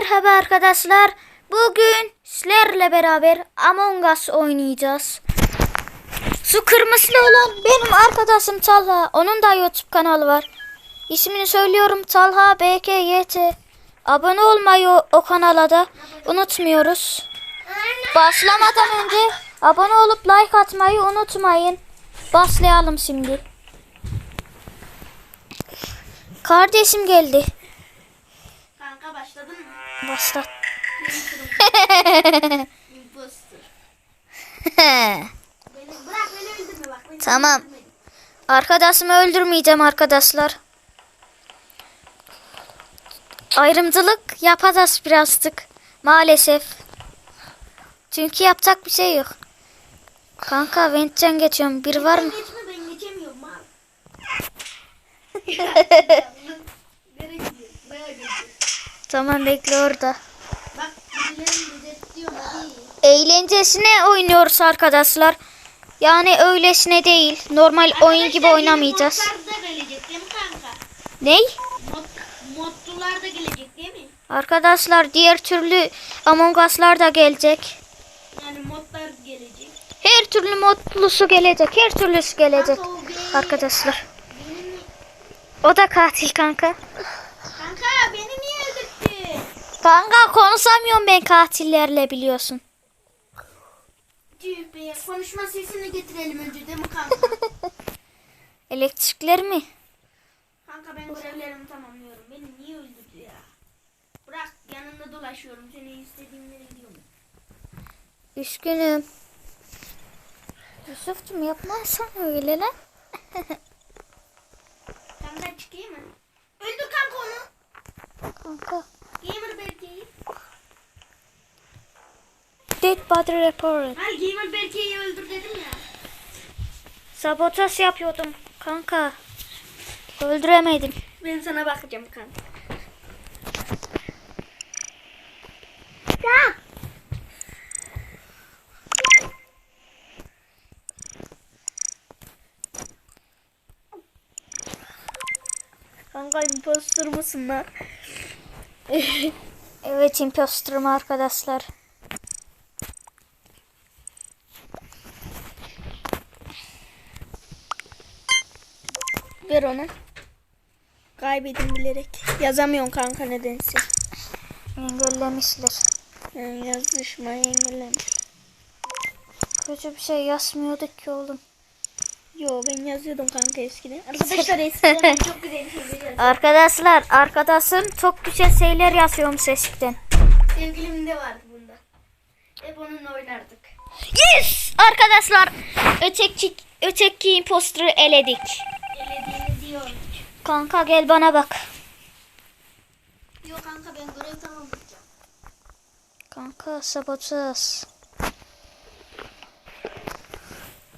Merhaba arkadaşlar. Bugün sizlerle beraber Among Us oynayacağız. Şu kırmızılı olan benim arkadaşım Talha. Onun da YouTube kanalı var. İsmini söylüyorum Talha BKYT. Abone olmayı o, o kanala da unutmuyoruz. Başlamadan önce abone olup like atmayı unutmayın. Başlayalım şimdi. Kardeşim geldi. Başlat. Tamam. Arkadaşımı öldürmeyeceğim arkadaşlar. Ayrımcılık yapacağız birazcık. Maalesef. Çünkü yapacak bir şey yok. Kanka Vent'ten geçiyorum. Bir var mı? Geçme ben geçemiyorum Tamam bekle orada. Bak. Eğlencesine oynuyoruz arkadaşlar. Yani öylesine değil. Normal oyun gibi Arkadaşlar, oynamayacağız. yeni modlar da gelecek değil mi kanka? Ney? Mod, modlular da gelecek değil mi? Arkadaşlar diğer türlü Among Us'lar da gelecek. Yani modlar gelecek. Her türlü modlusu gelecek. Her türlüsü gelecek. Kanka Arkadaşlar. Benim, O da katil kanka. Kanka konuşamıyorum ben katillerle biliyorsun. Tüh be konuşma sesini getirelim önce değil mi kanka? Elektrikler mi? Kanka ben görevlerimi tamamlıyorum. Beni niye öldürdü ya? Bırak yanında dolaşıyorum. Seni istediğim yere gidiyorum. Üzgünüm. Yusuf'cum yapmazsan öyle lan. Kanka çıkayım mı? Öldür kanka onu. Kanka. Gamer Berke'yi. Dead body report. Hayır Gamer Berke'yi öldür dedim ya. Sabotaj yapıyordum kanka. Öldüremedim. Ben sana bakacağım kanka. Kanka impostor musun lan? Evet imposterım arkadaşlar. Ver onu. Kaybedin bilerek. Yazamıyorum kanka nedense. Engellemişler. Yani yazışmayı engellemiş. Kötü bir şey yazmıyorduk ki oğlum. Yo ben yazıyordum kanka eskiden. Arkadaşlar eskiden çok güzel şeyler. Arkadaşlar arkadaşım çok güzel şeyler yazıyormuş eskiden. Sevgilim de vardı bunda. Hep onunla oynardık. Yes! Arkadaşlar öteki, öteki imposter'ı eledik. Elediğini diyor. Kanka gel bana bak. Yok kanka ben görev tamamlayacağım. Kanka sabotaj.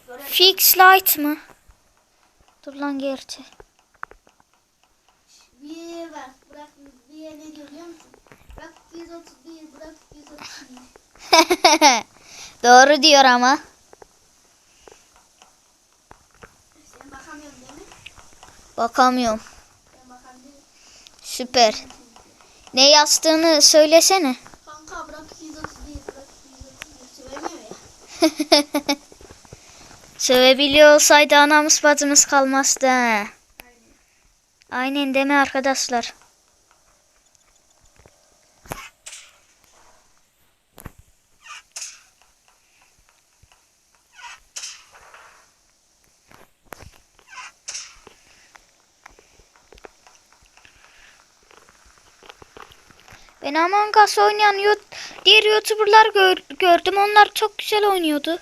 Görev Fix light mı? Dur lan gerçi. bir var. Bırak bir ne diyor biliyor musun? Bırak 231 bırak 231. Doğru diyor ama. Sen bakamıyorsun değil mi? Bakamıyorum. Süper. Ne yazdığını söylesene. Kanka bırak 231 bırak 231. Söylemiyor ya. Sövebiliyor olsaydı anamız bacımız kalmazdı. Aynen. Deme arkadaşlar. Ben Among Us oynayan diğer YouTuber'lar gör- gördüm. Onlar çok güzel oynuyordu.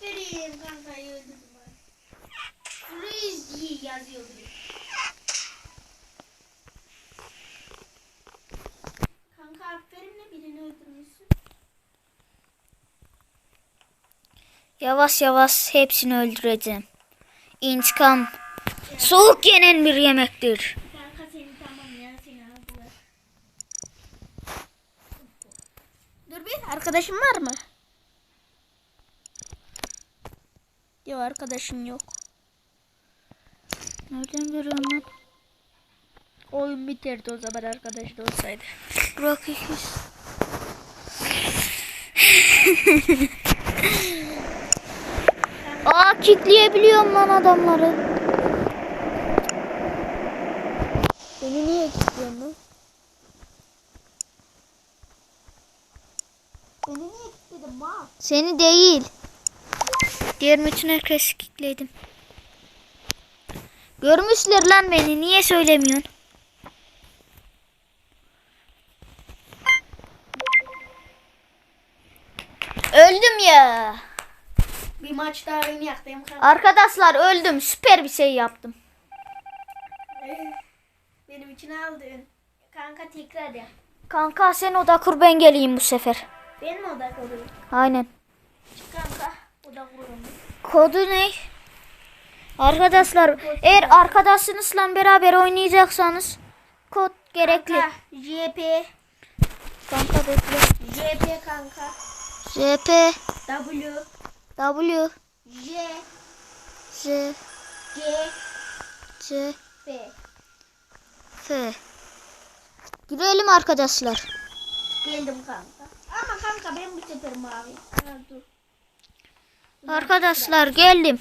Aferin kanka öldürdüm ben. Freeze yazıyor biri. Kanka aferin ne birini öldürmüşsün. Yavaş yavaş hepsini öldüreceğim. İntikam soğuk yenen bir yemektir. Kanka seni tamam ya seni aldılar. Dur bir arkadaşın var mı? Yok arkadaşın yok. Nereden görüyorum lan? Oyun biterdi o zaman arkadaşlar olsaydı. Burak ikiz. Aa kitleyebiliyorum lan adamları. Beni niye kilitliyorsun lan? Beni niye kilitledin ma? Seni değil. Diğer bütün herkes kitledim. Görmüşler lan beni. Niye söylemiyorsun? Öldüm ya. Bir maç daha benim kanka. Arkadaşlar öldüm. Süper bir şey yaptım. Benim için aldın. Kanka tekrar yap. Kanka sen oda kur ben geleyim bu sefer. Ben mi odak oluyorum? Aynen. Çık kanka. Kodu ne? Arkadaşlar eğer arkadaşınızla beraber oynayacaksanız kod gerekli. Kanka JP. Kanka bekle. JP kanka. JP W. W J. Z G. C F. F Girelim arkadaşlar. Geldim kanka. Ama kanka ben bu sefer mavi. Ha, dur. Arkadaşlar geldim.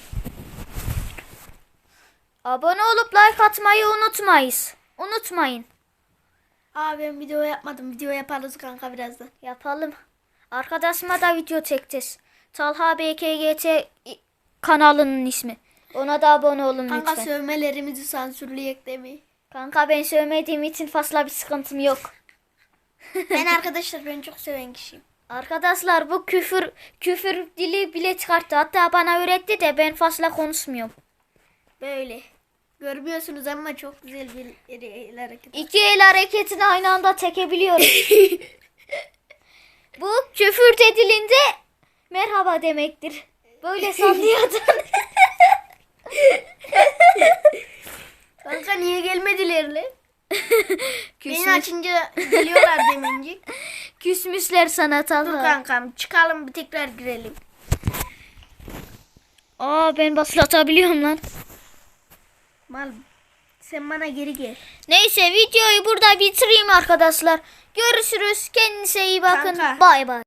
Abone olup like atmayı unutmayız. Unutmayın. Aa ben video yapmadım. Video yaparız kanka birazdan. Yapalım. Arkadaşıma da video çekeceğiz. Talha BKGT kanalının ismi. Ona da abone olun Kanka lütfen. sövmelerimizi sansürleyek mi? Kanka ben sövmediğim için fazla bir sıkıntım yok. ben arkadaşlar ben çok seven kişiyim. Arkadaşlar bu küfür küfür dili bile çıkarttı. Hatta bana öğretti de ben fazla konuşmuyorum. Böyle. Görmüyorsunuz ama çok güzel bir el, el hareket. İki el hareketini aynı anda çekebiliyorum. bu küfür dediğinde merhaba demektir. Böyle sallıyordun. Kanka niye gelmediler lan? Beni açınca geliyorlar demincik. Küsmüşler sana Dur Talha. kankam çıkalım bir tekrar girelim. Aa ben baslatabiliyorum lan. Mal sen bana geri gel. Neyse videoyu burada bitireyim arkadaşlar. Görüşürüz. Kendinize iyi bakın. Kanka. Bay bay.